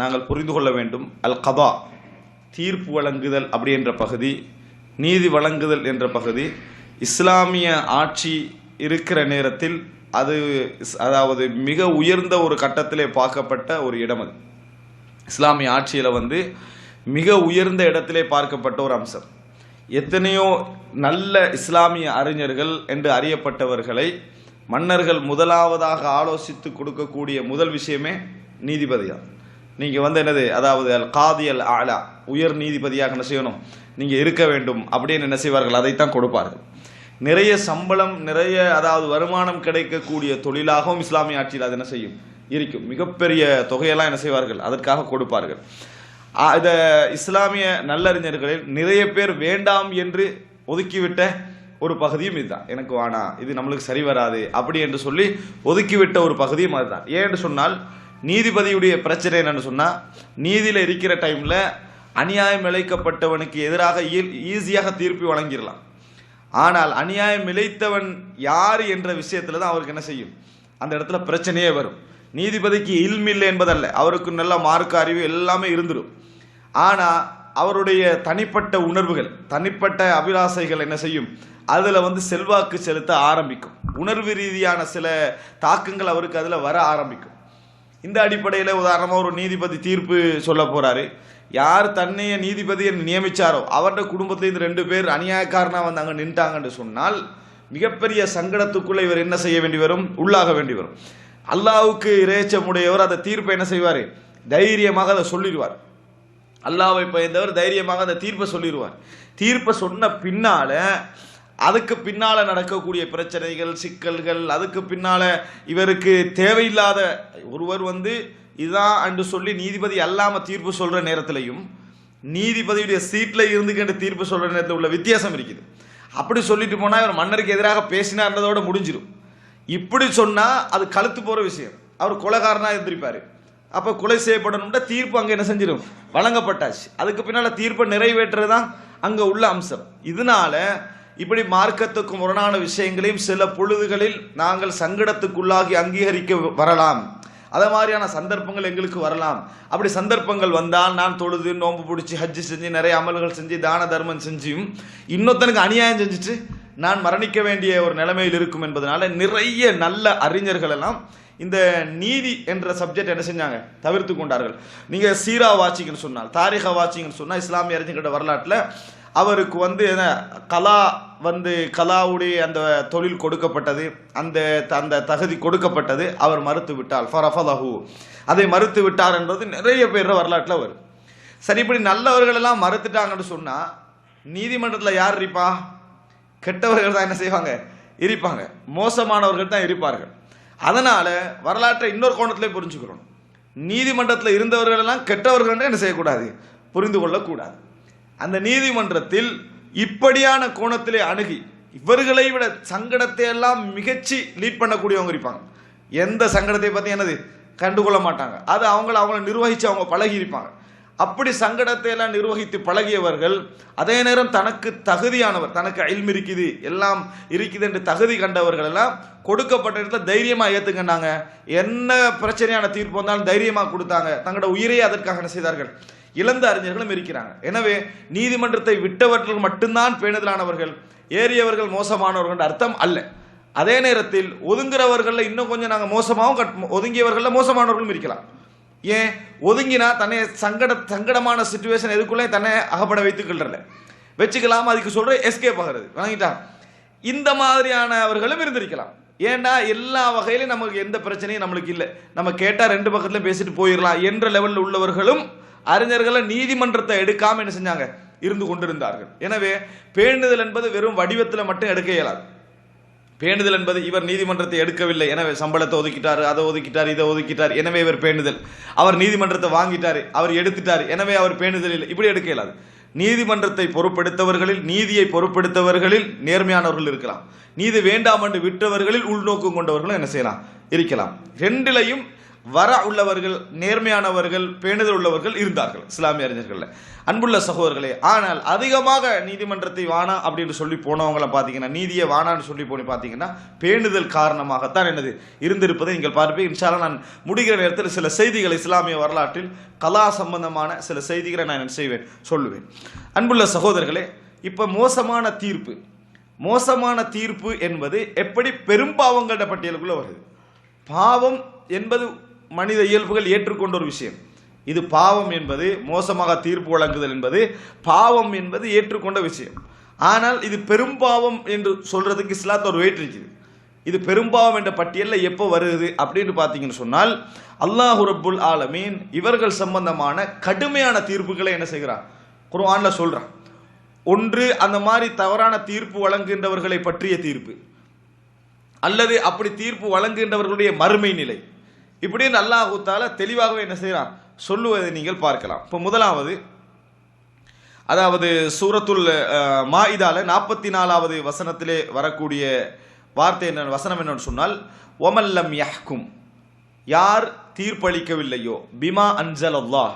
நாங்கள் புரிந்து கொள்ள வேண்டும். அல் கதா தீர்ப்பு வழங்குதல் அப்படி என்ற பகுதி நீதி வழங்குதல் என்ற பகுதி. இஸ்லாமிய ஆட்சி இருக்கிற நேரத்தில் அது அதாவது மிக உயர்ந்த ஒரு கட்டத்திலே பார்க்கப்பட்ட ஒரு இடம் அது. இஸ்லாமிய ஆட்சியில் வந்து மிக உயர்ந்த இடத்திலே பார்க்கப்பட்ட ஒரு அம்சம். எத்தனையோ நல்ல இஸ்லாமிய அறிஞர்கள் என்று அறியப்பட்டவர்களை மன்னர்கள் முதலாவதாக ஆலோசித்து கொடுக்கக்கூடிய முதல் விஷயமே நீதிபதி நீங்கள் வந்து என்னது? அதாவது அல் காதி அல் ஆலா உயர் நீதிபதியாக என்ன செய்யணும்? நீங்கள் இருக்க வேண்டும் அப்படின்னு என்ன செய்வார்கள்? அதைத்தான் கொடுப்பார்கள். நிறைய சம்பளம் நிறைய அதாவது வருமானம் கிடைக்கக்கூடிய தொழிலாகவும் இஸ்லாமிய ஆட்சியில் அது என்ன செய்யும்? இருக்கும். மிகப்பெரிய தொகையெல்லாம் என்ன செய்வார்கள்? அதற்காக கொடுப்பார்கள். ஆ, இத இஸ்லாமிய நல்லறிஞர்களில் நிறைய பேர் வேண்டாம் என்று ஒதுக்கிவிட்ட ஒரு பகுதியும் இதுதான். எனக்கு வானா இது நம்மளுக்கு சரி வராது. அப்படி என்று சொல்லி ஒதுக்கிவிட்ட ஒரு பகுதியும் அதுதான். ஏன்னு சொன்னால் நீதிபதியுடைய பிரச்சனை என்னன்னு சொன்னா நீதியில இருக்கிற டைம்ல அநியாயம் இழைக்கப்பட்டவனுக்கு எதிராக ஈஸியாக தீர்ப்பு வழங்கிடலாம். ஆனால் அநியாயம் இழைத்தவன் யார் என்ற விஷயத்துல தான் அவருக்கு என்ன செய்யும்? அந்த இடத்துல பிரச்சனையே வரும். நீதிபதிக்கு இல்மில்லை என்பதல்ல. அவருக்கு நல்ல மார்க்க அறிவு எல்லாமே இருந்துடும் ஆனா அவருடைய தனிப்பட்ட உணர்வுகள் தனிப்பட்ட அபிலாசைகள் என்ன செய்யும்? அதுல வந்து செல்வாக்கு செலுத்த ஆரம்பிக்கும். உணர்வு ரீதியான சில தாக்கங்கள் அவருக்கு அதுல வர ஆரம்பிக்கும். இந்த அடிப்படையில் உதாரணமாக ஒரு நீதிபதி தீர்ப்பு சொல்ல போகிறாரு யார் தன்னைய நீதிபதி என்று நியமிச்சாரோ அவருடைய குடும்பத்திலேருந்து ரெண்டு பேர் அநியாயக்காரனாக வந்து அங்கே நின்ட்டாங்கன்னு சொன்னால் மிகப்பெரிய சங்கடத்துக்குள்ள இவர் என்ன செய்ய வேண்டி வரும்? உள்ளாக வேண்டி வரும். அல்லாவுக்கு இறைச்சமுடையவர் அந்த தீர்ப்பை என்ன செய்வார்? தைரியமாக அதை சொல்லிடுவார். அல்லாவை பயந்தவர் தைரியமாக அந்த தீர்ப்பை சொல்லிடுவார். தீர்ப்பை சொன்ன பின்னால அதுக்கு பின்னால நடக்கக்கூடிய பிரச்சனைகள் சிக்கல்கள் அதுக்கு பின்னால இவருக்கு தேவையில்லாத ஒருவர் வந்து இதான் என்று சொல்லி நீதிபதி அல்லாம தீர்ப்பு சொல்ற நேரத்திலையும் நீதிபதியுடைய சீட்ல இருந்துக்கிட்டு தீர்ப்பு சொல்ற நேரத்தில் உள்ள வித்தியாசம் இருக்குது. அப்படி சொல்லிட்டு போனா இவர் மன்னருக்கு எதிராக பேசினார்ன்றதோட முடிஞ்சிடும் இப்படி சொன்னா அது கழுத்து போற விஷயம். அவர் கொலைகாரனாக இருந்திருப்பாரு. அப்ப கொலை செய்யப்படணும்னா தீர்ப்பு அங்க என்ன செஞ்சிடும் வழங்கப்பட்டாச்சு. அதுக்கு பின்னால தீர்ப்பை நிறைவேற்றுறது தான் அங்க உள்ள அம்சம். இதனால இப்படி மார்க்கத்துக்கு முரணான விஷயங்களையும் சில பொழுதுகளில் நாங்கள் சங்கடத்துக்குள்ளாகி அங்கீகரிக்க வரலாம். அத மாதிரியான சந்தர்ப்பங்கள் எங்களுக்கு வரலாம். அப்படி சந்தர்ப்பங்கள் வந்தால் நான் தொழுது நோன்பு பிடிச்சி ஹஜ்ஜு செஞ்சு நிறைய அமல்கள் செஞ்சு தான தர்மம் செஞ்சும் இன்னொருத்தனுக்கு அநியாயம் செஞ்சுட்டு நான் மரணிக்க வேண்டிய ஒரு நிலைமையில் இருக்கும் என்பதனால நிறைய நல்ல அறிஞர்கள் எல்லாம் இந்த நீதி என்ற சப்ஜெக்ட் என்ன செஞ்சாங்க? தவிர்த்து கொண்டார்கள். நீங்க சீரா வாட்சிங்கன்னு சொன்னால் தாரிகா வாட்சிங்கன்னு சொன்னால் இஸ்லாமிய அறிஞர்களோட வரலாற்றில் அவருக்கு வந்து என்ன கலா வந்து கலாவுடைய அந்த தொழில் கொடுக்கப்பட்டது அந்த அந்த தகுதி கொடுக்கப்பட்டது அவர் மறுத்து விட்டார் ஃபரஃபலஹு அதை மறுத்து விட்டார் என்பது நிறைய பேர் வரலாற்றில் வரும். சரி இப்படி நல்லவர்களெல்லாம் மறுத்துட்டாங்கன்னு சொன்னால் நீதிமன்றத்தில் யார் இருப்பா? கெட்டவர்கள் தான் என்ன செய்வாங்க? இருப்பாங்க. மோசமானவர்கள் தான் இருப்பார்கள். அதனால் வரலாற்றை இன்னொரு கோணத்திலே புரிஞ்சுக்கிறோம். நீதிமன்றத்தில் இருந்தவர்களெல்லாம் கெட்டவர்கள் என்ன செய்யக்கூடாது? புரிந்து கொள்ளக்கூடாது. அந்த நீதிமன்றத்தில் இப்படியான கோணத்திலே அணுகி இவர்களை விட சங்கடத்தை எல்லாம் மிகச்சி லீட் பண்ணக்கூடியவங்க இருப்பாங்க. எந்த சங்கடத்தை பற்றி என்னது? கண்டுகொள்ள மாட்டாங்க. அது அவங்கள அவங்கள நிர்வகித்து அவங்க பழகி இருப்பாங்க. அப்படி சங்கடத்தை எல்லாம் நிர்வகித்து பழகியவர்கள் அதே நேரம் தனக்கு தகுதியானவர் தனக்கு அயில்ம் இருக்குது எல்லாம் இருக்குது என்று தகுதி கண்டவர்கள் எல்லாம் கொடுக்கப்பட்ட இடத்துல தைரியமாக ஏற்றுக்கினாங்க என்ன பிரச்சனையான தீர்ப்பு வந்தாலும் தைரியமாக கொடுத்தாங்க. தங்களோட உயிரையே அதற்காக என்ன செய்தார்கள்? இழந்த அறிஞர்களும் இருக்கிறாங்க. எனவே நீதிமன்றத்தை விட்டவர்கள் மட்டும்தான் பேணுதலானவர்கள் ஏறியவர்கள் மோசமானவர்கள் அர்த்தம் அல்ல. அதே நேரத்தில் ஒதுங்குறவர்களில் இன்னும் கொஞ்சம் நாங்கள் மோசமாகவும் கட்- ஒதுங்கியவர்களில் மோசமானவர்களும் இருக்கலாம். ஏன்? ஒதுங்கினா தன்னை சங்கட சங்கடமான சுச்சுவேஷன் எதுக்குள்ளே தன்னை அகப்பட வைத்துக்கொள்றல வச்சுக்கலாம் அதுக்கு சொல்கிற எஸ்கேப் ஆகிறது. வாங்கிட்டா? இந்த மாதிரியானவர்களும் இருந்திருக்கலாம். ஏன்னா எல்லா வகையிலும் நமக்கு எந்த பிரச்சனையும் நம்மளுக்கு இல்லை. நம்ம கேட்டால் ரெண்டு பக்கத்துலேயும் பேசிட்டு போயிடலாம் என்ற லெவலில் உள்ளவர்களும் அறிஞர்களை நீதிமன்றத்தை எடுக்காம என்ன செஞ்சாங்க? இருந்து கொண்டிருந்தார்கள். எனவே பேணுதல் என்பது வெறும் வடிவத்தில் மட்டும் எடுக்க இயலாது. பேணுதல் என்பது இவர் நீதிமன்றத்தை எடுக்கவில்லை. எனவே சம்பளத்தை ஒதுக்கிட்டார் அதை ஒதுக்கிட்டார் இதை ஒதுக்கிட்டார். எனவே இவர் பேணுதல். அவர் நீதிமன்றத்தை வாங்கிட்டார் அவர் எடுத்துட்டார். எனவே அவர் பேணுதல் இல்லை. இப்படி எடுக்க இயலாது. நீதிமன்றத்தை பொறுப்படுத்தவர்களில் நீதியை பொறுப்படுத்தவர்களில் நேர்மையானவர்கள் இருக்கலாம். நீதி வேண்டாம் என்று விட்டவர்களில் உள்நோக்கம் கொண்டவர்களும் என்ன செய்யலாம்? இருக்கலாம். ரெண்டிலையும் வர உள்ளவர்கள் நேர்மையானவர்கள் பேணுதல் உள்ளவர்கள் இருந்தார்கள் இஸ்லாமிய அறிஞர்கள் அன்புள்ள சகோதரர்களே ஆனால் அதிகமாக நீதிமன்றத்தை வானா அப்படின்னு சொல்லி போனவங்களை பார்த்தீங்கன்னா நீதியை வானான்னு சொல்லி போய் பார்த்தீங்கன்னா பேணுதல் காரணமாகத்தான் என்னது இருந்திருப்பதை நீங்கள் பார்ப்பீங்க. இன்ஷால நான் முடிகிற நேரத்தில் சில செய்திகளை இஸ்லாமிய வரலாற்றில் கலா சம்பந்தமான சில செய்திகளை நான் என்ன செய்வேன் சொல்லுவேன். அன்புள்ள சகோதரர்களே இப்போ மோசமான தீர்ப்பு மோசமான தீர்ப்பு என்பது எப்படி பெரும்பாவங்கள பட்டியலுக்குள்ளே வருது? பாவம் என்பது மனித இயல்புகள் ஏற்றுக்கொண்ட ஒரு விஷயம். இது பாவம் என்பது மோசமாக தீர்ப்பு வழங்குதல் என்பது பாவம் என்பது ஏற்றுக்கொண்ட விஷயம். ஆனால் இது பெரும்பாவம் என்று சொல்றதுக்கு இஸ்லாத்த ஒரு வெயிட் இருக்குது. இது பெரும்பாவம் என்ற பட்டியலில் எப்போ வருது அப்படின்னு பார்த்தீங்கன்னு சொன்னால் அல்லாஹு ரப்புல் ஆலமீன் இவர்கள் சம்பந்தமான கடுமையான தீர்ப்புகளை என்ன செய்கிறான்? குர்ஆனில் சொல்கிறான் ஒன்று அந்த மாதிரி தவறான தீர்ப்பு வழங்குகின்றவர்களை பற்றிய தீர்ப்பு. அல்லது அப்படி தீர்ப்பு வழங்குகின்றவர்களுடைய மறுமை நிலை. இப்படின்னு அல்லாஹு தெளிவாகவே என்ன செய்கிறான் சொல்லுவதை நீங்கள் பார்க்கலாம். இப்போ முதலாவது அதாவது சூரத்துல் அஹ், நாற்பத்தி நாலாவது வசனத்திலே வரக்கூடிய வார்த்தை என்ன வசனம் என்னன்னு சொன்னால் ஒமல்லம் யஹ்கும். யார் தீர்ப்பளிக்கவில்லையோ பிமா அன்சல் அல்லாஹ்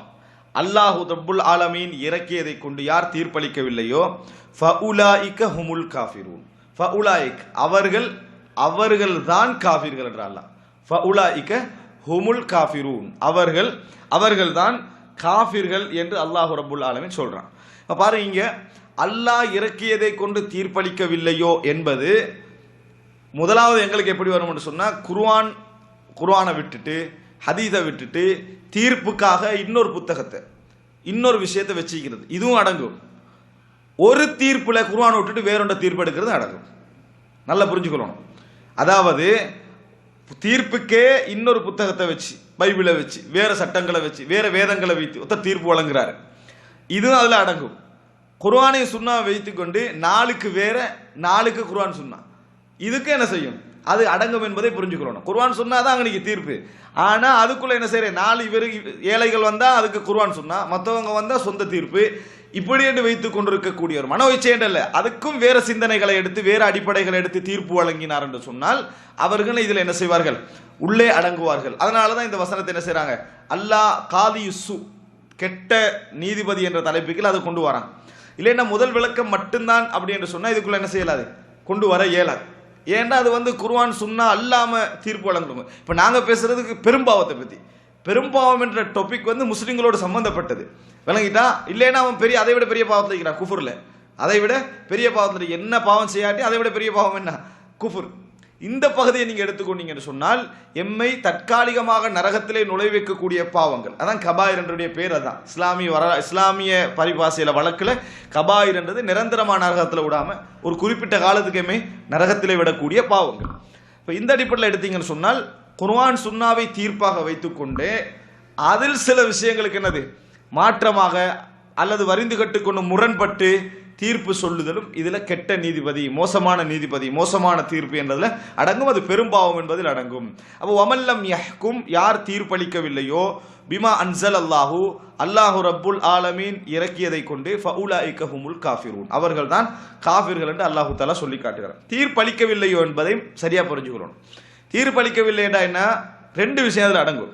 அல்லாஹு தபுல் ஆலமீன் இறக்கியதை கொண்டு யார் தீர்ப்பளிக்கவில்லையோ ஃபஉலாயிக ஹுமுல் காஃபிரூன். ஃபஉலாயிக் அவர்கள் அவர்கள் தான் காஃபிர்கள் என்ற அல்லாஹ். ஃபஉலாயிக ஹுமுல் காஃபிரூன். அவர்கள் அவர்கள் தான் காஃபிர்கள் என்று அல்லாஹ் ரபுல் ஆலமீன் சொல்கிறான் இப்போ பாருங்க இங்கே அல்லாஹ் இறக்கியதை கொண்டு தீர்ப்பளிக்கவில்லையோ என்பது முதலாவது எங்களுக்கு எப்படி வரும்னு சொன்னால் குர்வான் குர்வானை விட்டுட்டு ஹதீதை விட்டுட்டு தீர்ப்புக்காக இன்னொரு புத்தகத்தை இன்னொரு விஷயத்தை வச்சுக்கிறது. இதுவும் அடங்கும். ஒரு தீர்ப்பில் குர்வானை விட்டுட்டு வேறொன்ற தீர்ப்பு எடுக்கிறது அடங்கும். நல்லா புரிஞ்சுக்கொள்ளணும். அதாவது தீர்ப்புக்கே இன்னொரு புத்தகத்தை வச்சு பைபிளை வச்சு வேற சட்டங்களை வச்சு வேற வேதங்களை வைத்து ஒத்த தீர்ப்பு வழங்குறாரு. இதுவும் அதில் அடங்கும். குர்வானை சுண்ணா வைத்துக்கொண்டு நாளுக்கு வேற நாளுக்கு குர்வான் சுண்ணா. இதுக்கு என்ன செய்யும்? அது அடங்கும் என்பதை புரிஞ்சுக்கணும் குர்வான் சொன்னா தான் அங்க தீர்ப்பு. ஆனால் அதுக்குள்ளே என்ன செய்கிறேன் நாலு இவர் ஏழைகள் வந்தால் அதுக்கு குர்வான் சொன்னா மற்றவங்க வந்தால் சொந்த தீர்ப்பு. இப்படி என்று வைத்துக் கொண்டிருக்கக்கூடிய ஒரு மன இச்சையன் அதுக்கும் வேற சிந்தனைகளை எடுத்து வேற அடிப்படைகளை எடுத்து தீர்ப்பு வழங்கினார் என்று சொன்னால் அவர்கள் இதில் என்ன செய்வார்கள்? உள்ளே அடங்குவார்கள். அதனால தான் இந்த வசனத்தை என்ன செய்கிறாங்க அல்லாஹ் காதி சு கெட்ட நீதிபதி என்ற தலைப்புக்கு அதை கொண்டு வரான். இல்லைன்னா முதல் விளக்கம் மட்டும்தான் அப்படி என்று சொன்னால் இதுக்குள்ளே என்ன செய்யலாது? கொண்டு வர இயலாது. ஏன்னா அது வந்து குர்வான் சுன்னா அல்லாமல் தீர்ப்பு வழங்கணும். இப்போ நாங்கள் பேசுறதுக்கு பெரும்பாவத்தை பற்றி பெரும்பாவம் என்ற டாபிக் வந்து முஸ்லீம்களோடு சம்பந்தப்பட்டது. விளங்கிட்டா? இல்லைன்னா அவன் பெரிய அதை விட பெரிய பாவத்தில் இருக்கிறான் குஃபுரில். அதை விட பெரிய பாவத்தில் என்ன பாவம் செய்யாட்டி அதை விட பெரிய பாவம் என்ன? குஃபுர். இந்த பகுதியை நீங்கள் எடுத்துக்கொண்டீங்கன்னு சொன்னால் எம்மை தற்காலிகமாக நரகத்திலே நுழைவிக்கக்கூடிய பாவங்கள். அதான் கபாயிர் என்றுடைய பேர் அதான் இஸ்லாமிய வர இஸ்லாமிய பரிபாசையில் வழக்கில் கபாயிர் என்றது நிரந்தரமான நரகத்தில் விடாமல் ஒரு குறிப்பிட்ட காலத்துக்குமே நரகத்திலே விடக்கூடிய பாவங்கள். இப்போ இந்த அடிப்படையில் எடுத்தீங்கன்னு சொன்னால் குர்வான் சுன்னாவை தீர்ப்பாக வைத்துக்கொண்டு அதில் சில விஷயங்களுக்கு என்னது? மாற்றமாக அல்லது வரிந்து கட்டுக்கொண்டு முரண்பட்டு தீர்ப்பு சொல்லுதலும் இதில் கெட்ட நீதிபதி மோசமான நீதிபதி மோசமான தீர்ப்பு என்பதில் அடங்கும். அது பெரும்பாவம் என்பதில் அடங்கும். அப்போ ஒமல்லம் யஹ்கும் யார் தீர்ப்பளிக்கவில்லையோ? பிமா அன்சல் அல்லாஹு அல்லாஹு ரப்புல் ஆலமீன் இறக்கியதை கொண்டு ஃபவுலா இக்கஹுமுல் காஃபிரூன். அவர்கள் தான் காஃபிர்கள் என்று அல்லாஹு தாலா சொல்லி காட்டுகிறார். தீர்ப்பளிக்கவில்லையோ என்பதையும் சரியாக புரிஞ்சுக்கிறோம் தீர்ப்பளிக்கவில்லை என்ன? ரெண்டு விஷயம் அதில் அடங்கும்.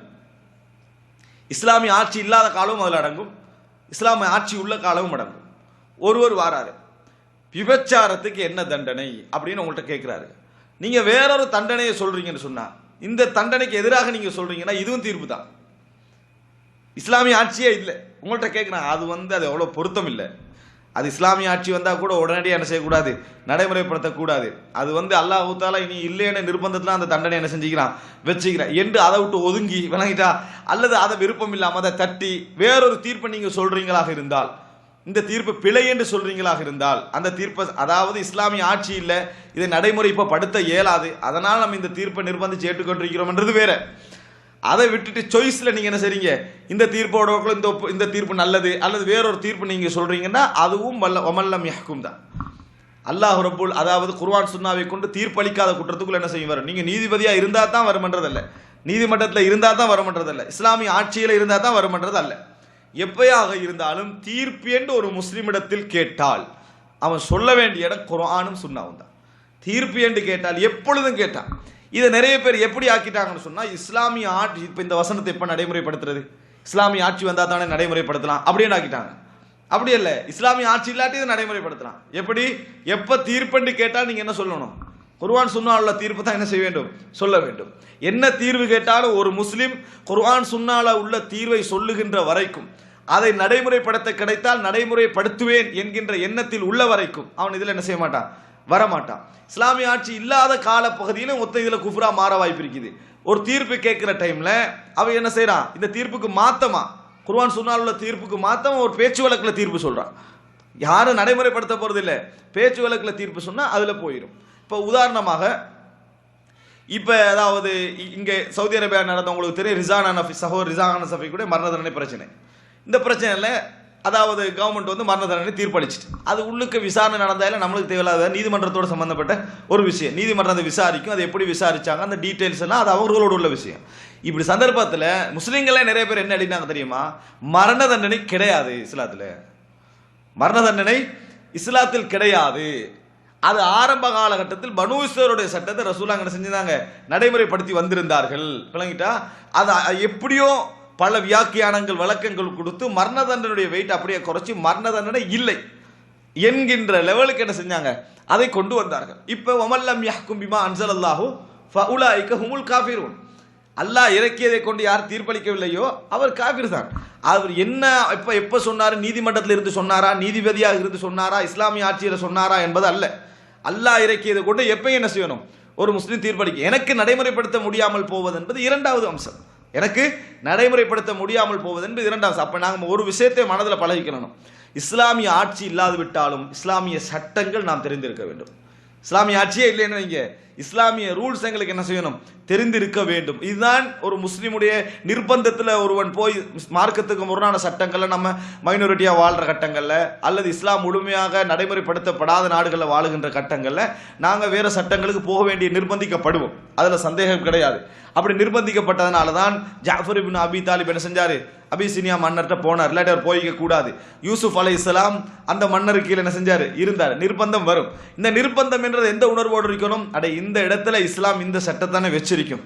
இஸ்லாமிய ஆட்சி இல்லாத காலமும் அதில் அடங்கும். இஸ்லாமிய ஆட்சி உள்ள காலமும் அடங்கும். ஒருவர் வாராரு. விபச்சாரத்துக்கு என்ன தண்டனை அப்படின்னு உங்கள்கிட்ட கேட்குறாரு நீங்கள் வேறொரு தண்டனையை சொல்கிறீங்கன்னு சொன்னால் இந்த தண்டனைக்கு எதிராக நீங்கள் சொல்கிறீங்கன்னா இதுவும் தீர்ப்பு தான் இஸ்லாமிய ஆட்சியே இல்லை. உங்கள்கிட்ட கேட்குறாங்க அது வந்து அது எவ்வளோ பொருத்தம் இல்லை. அது இஸ்லாமிய ஆட்சி வந்தால் கூட உடனடியாக என்ன செய்யக்கூடாது? நடைமுறைப்படுத்தக்கூடாது. அது வந்து அல்லாஹ் இனி இல்லைன்னு நிர்பந்தத்தில் அந்த தண்டனை என்ன செஞ்சுக்கிறான்? வச்சுக்கிறேன் என்று அதை விட்டு ஒதுங்கி விளங்கிட்டா? அல்லது அதை விருப்பம் இல்லாமல் அதை தட்டி வேறொரு தீர்ப்பை நீங்கள் சொல்கிறீங்களாக இருந்தால் இந்த தீர்ப்பு பிழை என்று சொல்கிறீங்களாக இருந்தால் அந்த தீர்ப்பை அதாவது இஸ்லாமிய ஆட்சி இல்லை இதை நடைமுறை இப்போ படுத்த இயலாது. அதனால் நம்ம இந்த தீர்ப்பை நிர்பந்திச்சு ஏற்றுக்கொண்டிருக்கிறோம்ன்றது வேற. அதை விட்டுட்டு சாய்ஸில் நீங்கள் என்ன செய்றீங்க? இந்த தீர்ப்போட இந்த இந்த தீர்ப்பு நல்லது அல்லது வேறொரு தீர்ப்பு நீங்கள் சொல்கிறீங்கன்னா அதுவும் வல்ல ஒமல்லம் யஹ்கும் தான். அல்லாஹ் ரபுல் அதாவது குர்வான் சுன்னாவை கொண்டு தீர்ப்பளிக்காத குற்றத்துக்குள்ள என்ன செய்யும் வரும் நீங்கள் நீதிபதியாக இருந்தால் தான் வருமன்றதல்ல. நீதிமன்றத்தில் இருந்தால் தான் வருமன்றதல்ல. இஸ்லாமிய ஆட்சியில் இருந்தால் தான் வருமன்றது அல்ல எப்பயாக இருந்தாலும் தீர்ப்பு என்று ஒரு முஸ்லிமிடத்தில் கேட்டால் அவன் சொல்ல வேண்டிய இடம் குர்ஆனும் சுன்னாவும் தான். தீர்ப்பு என்று கேட்டால் எப்பொழுதும் கேட்டான். இதை நிறைய பேர் எப்படி ஆக்கிட்டாங்கன்னு சொன்னால் இஸ்லாமிய ஆட்சி இப்போ இந்த வசனத்தை எப்போ நடைமுறைப்படுத்துறது? இஸ்லாமிய ஆட்சி வந்தால் தானே நடைமுறைப்படுத்தலாம். அப்படின்னு ஆக்கிட்டாங்க? அப்படி இல்லை. இஸ்லாமிய ஆட்சி இல்லாட்டி இதை நடைமுறைப்படுத்தலாம். எப்படி? எப்போ தீர்ப்புன்னு கேட்டால் நீங்கள் என்ன சொல்லணும்? குர்வான் சுன்னாவில் தீர்ப்பு தான் என்ன செய்ய வேண்டும்? சொல்ல வேண்டும். என்ன தீர்வு கேட்டாலும் ஒரு முஸ்லீம் குர்வான் சுன்னால உள்ள தீர்வை சொல்லுகின்ற வரைக்கும் அதை நடைமுறைப்படுத்த கிடைத்தால் நடைமுறைப்படுத்துவேன் என்கின்ற எண்ணத்தில் உள்ள வரைக்கும் அவன் இதில் என்ன செய்ய மாட்டான்? வரமாட்டான். இஸ்லாமிய ஆட்சி இல்லாத கால பகுதியிலும் ஒத்த இதில் குஃப்ரா மாற வாய்ப்பு இருக்குது. ஒரு தீர்ப்பு கேட்குற டைம்ல அவன் என்ன செய்றான்? இந்த தீர்ப்புக்கு மாத்தமா? குர்வான் சொன்னால் உள்ள தீர்ப்புக்கு மாத்தமா? ஒரு பேச்சு வழக்கில் தீர்ப்பு சொல்றான். யாரும் நடைமுறைப்படுத்த போறது இல்லை பேச்சு வழக்கில் தீர்ப்பு சொன்னா அதுல போயிடும் இப்போ உதாரணமாக இப்போ அதாவது இங்கே சவுதி அரேபியா நடந்த உங்களுக்கு தெரியும் ரிசானா நஃபி சகோதர் ரிசானா சஃபி கூட மரண தண்டனை பிரச்சனை. இந்த பிரச்சனையில் அதாவது கவர்மெண்ட் வந்து மரண தண்டனை தீர்ப்பளிச்சிட்டு. அது உள்ளுக்கு விசாரணை நடந்தாலும் நம்மளுக்கு தேவையில்லாத நீதிமன்றத்தோட சம்மந்தப்பட்ட ஒரு விஷயம். நீதிமன்றம் அதை விசாரிக்கும். அதை எப்படி விசாரிச்சாங்க? அந்த டீட்டெயில்ஸ் எல்லாம் அது அவர்களோட உள்ள விஷயம். இப்படி சந்தர்ப்பத்தில் முஸ்லீம்களே நிறைய பேர் என்ன அடினாங்க தெரியுமா? மரண தண்டனை கிடையாது இஸ்லாத்தில். மரண தண்டனை இஸ்லாத்தில் கிடையாது. அது ஆரம்ப காலகட்டத்தில் பனு சட்டத்தை ரசூலாங்க செஞ்சுதாங்க செஞ்சிருந்தாங்க. நடைமுறைப்படுத்தி வந்திருந்தார்கள். விளங்கிட்டா? அது எப்படியும் எப்படியோ பல வியாக்கியானங்கள் விளக்கங்கள் கொடுத்து மரண தண்டனுடைய வெயிட் அப்படியே குறைச்சி மரண தண்டனை இல்லை என்கின்ற லெவலுக்கு என்ன செஞ்சாங்க? அதை கொண்டு வந்தார்கள். இப்போ ஒமல்லம் யாக்கும் பிமா அன்சல் அல்லாஹு ஃபஉலாயிக ஹுமுல் காஃபிரூன். அல்லாஹ் இறக்கியதை கொண்டு யார் தீர்ப்பளிக்கவில்லையோ அவர் காஃபிர் தான் அவர் என்ன இப்போ எப்போ சொன்னார்? நீதிமன்றத்தில் இருந்து சொன்னாரா? நீதிபதியாக இருந்து சொன்னாரா? இஸ்லாமிய ஆட்சியில் சொன்னாரா என்பது அல்ல. அல்லாஹ் இறக்கியதை கொண்டு எப்போ என்ன செய்யணும்? ஒரு முஸ்லீம் தீர்ப்பளிக்க. எனக்கு நடைமுறைப்படுத்த முடியாமல் போவது என்பது இரண்டாவது அம்சம். எனக்கு நடைமுறைப்படுத்த முடியாமல் போவது என்பது இரண்டாம் அம்சம். அப்ப ஒரு விஷயத்தை மனதில் பழகிக்கணும் இஸ்லாமிய ஆட்சி இல்லாது விட்டாலும் இஸ்லாமிய சட்டங்கள் நாம் தெரிந்திருக்க வேண்டும் இஸ்லாமிய ஆட்சியே இல்லைன்னு வைங்க இஸ்லாமிய ரூல்ஸ் எங்களுக்கு என்ன செய்யணும்? தெரிந்திருக்க வேண்டும். இதுதான் ஒரு முஸ்லீமுடைய நிர்பந்தத்தில் ஒருவன் போய் மார்க்கத்துக்கு முரணான சட்டங்களில் நம்ம மைனாரிட்டியாக வாழ்கிற கட்டங்களில் அல்லது இஸ்லாம் முழுமையாக நடைமுறைப்படுத்தப்படாத நாடுகளில் வாழுகின்ற கட்டங்களில் நாங்கள் வேறு சட்டங்களுக்கு போக வேண்டிய நிர்பந்திக்கப்படுவோம். அதில் சந்தேகம் கிடையாது. அப்படி நிர்பந்திக்கப்பட்டதனால தான் ஜாஃபர் இபின் அபி தாலிப் என்ன செஞ்சார்? அபிசினியா மன்னர்கிட்ட போனார். இல்லாட்டி அவர் போய்க்க கூடாது. யூசுப் அலை இஸ்லாம் அந்த மன்னர் கீழே என்ன செஞ்சார்? இருந்தார். நிர்பந்தம் வரும். இந்த நிர்பந்தம் என்றது எந்த உணர்வோடு இருக்கணும்? அட இந்த இடத்துல இஸ்லாம் இந்த சட்டத்தானே வச்சிருக்கும்.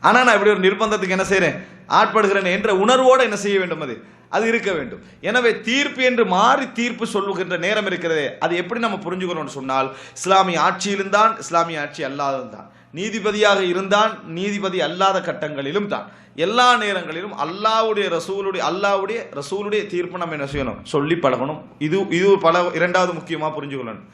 ஆனால் நான் இப்படி ஒரு நிர்பந்தத்துக்கு என்ன செய்கிறேன் ஆட்படுகிறேன் என்ற உணர்வோடு என்ன செய்ய வேண்டும் அது? அது இருக்க வேண்டும். எனவே தீர்ப்பு என்று மாறி தீர்ப்பு சொல்லுகின்ற நேரம் இருக்கிறதே. அது எப்படி நம்ம புரிஞ்சுக்கணும்னு சொன்னால் இஸ்லாமிய ஆட்சியிலும் தான் இஸ்லாமிய ஆட்சி அல்லாததும் தான். நீதிபதியாக இருந்தான் நீதிபதி அல்லாத கட்டங்களிலும் தான். எல்லா நேரங்களிலும் அல்லாவுடைய ரசூலுடைய அல்லாவுடைய ரசூலுடைய தீர்ப்பு நம்ம என்ன செய்யணும்? சொல்லி பழகணும். இது இது பல இரண்டாவது முக்கியமா புரிஞ்சுக்கொள்ளணும்.